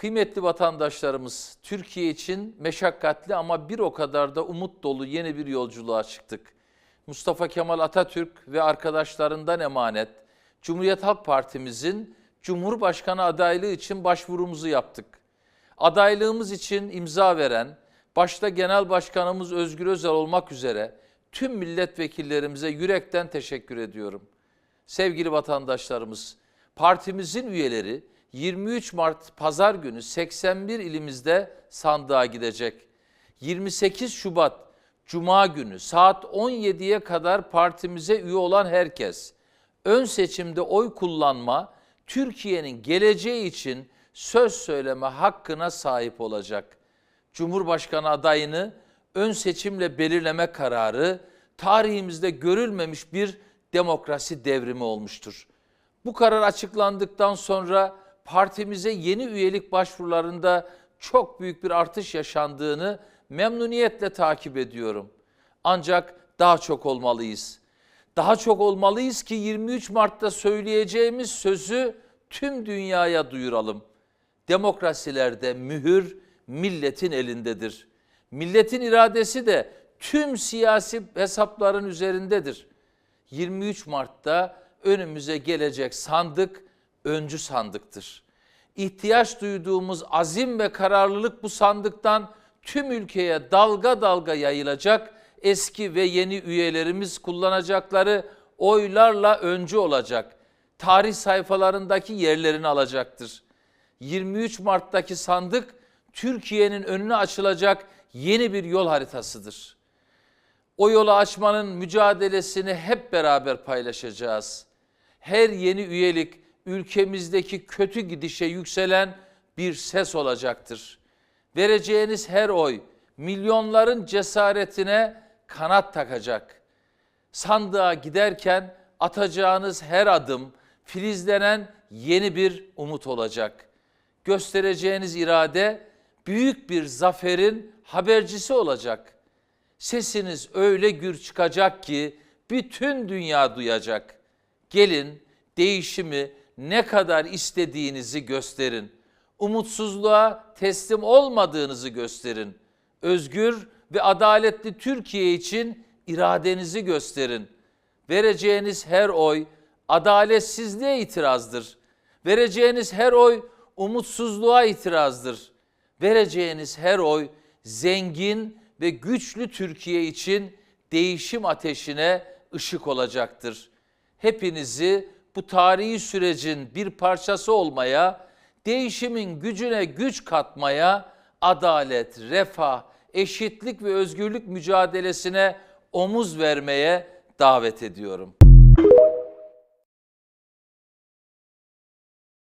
Kıymetli vatandaşlarımız, Türkiye için meşakkatli ama bir o kadar da umut dolu yeni bir yolculuğa çıktık. Mustafa Kemal Atatürk ve arkadaşlarından emanet Cumhuriyet Halk Partimizin Cumhurbaşkanı adaylığı için başvurumuzu yaptık. Adaylığımız için imza veren, başta Genel Başkanımız Özgür Özel olmak üzere tüm milletvekillerimize yürekten teşekkür ediyorum. Sevgili vatandaşlarımız, partimizin üyeleri 23 Mart Pazar günü 81 ilimizde sandığa gidecek. 28 Şubat Cuma günü saat 17'ye kadar partimize üye olan herkes ön seçimde oy kullanma, Türkiye'nin geleceği için söz söyleme hakkına sahip olacak. Cumhurbaşkanı adayını ön seçimle belirleme kararı tarihimizde görülmemiş bir demokrasi devrimi olmuştur. Bu karar açıklandıktan sonra partimize yeni üyelik başvurularında çok büyük bir artış yaşandığını memnuniyetle takip ediyorum. Ancak daha çok olmalıyız. Daha çok olmalıyız ki 23 Mart'ta söyleyeceğimiz sözü tüm dünyaya duyuralım. Demokrasilerde mühür milletin elindedir. Milletin iradesi de tüm siyasi hesapların üzerindedir. 23 Mart'ta önümüze gelecek sandık öncü sandıktır. İhtiyaç duyduğumuz azim ve kararlılık bu sandıktan tüm ülkeye dalga dalga yayılacak. Eski ve yeni üyelerimiz kullanacakları oylarla öncü olacak. Tarih sayfalarındaki yerlerini alacaktır. 23 Mart'taki sandık Türkiye'nin önüne açılacak yeni bir yol haritasıdır. O yolu açmanın mücadelesini hep beraber paylaşacağız. Her yeni üyelik ülkemizdeki kötü gidişe yükselen bir ses olacaktır. Vereceğiniz her oy milyonların cesaretine kanat takacak. Sandığa giderken atacağınız her adım filizlenen yeni bir umut olacak. Göstereceğiniz irade büyük bir zaferin habercisi olacak. Sesiniz öyle gür çıkacak ki bütün dünya duyacak. Gelin değişimi ne kadar istediğinizi gösterin. Umutsuzluğa teslim olmadığınızı gösterin. Özgür ve adaletli Türkiye için iradenizi gösterin. Vereceğiniz her oy adaletsizliğe itirazdır. Vereceğiniz her oy umutsuzluğa itirazdır. Vereceğiniz her oy zengin ve güçlü Türkiye için değişim ateşine ışık olacaktır. Hepinizi bu tarihi sürecin bir parçası olmaya, değişimin gücüne güç katmaya, adalet, refah, eşitlik ve özgürlük mücadelesine omuz vermeye davet ediyorum.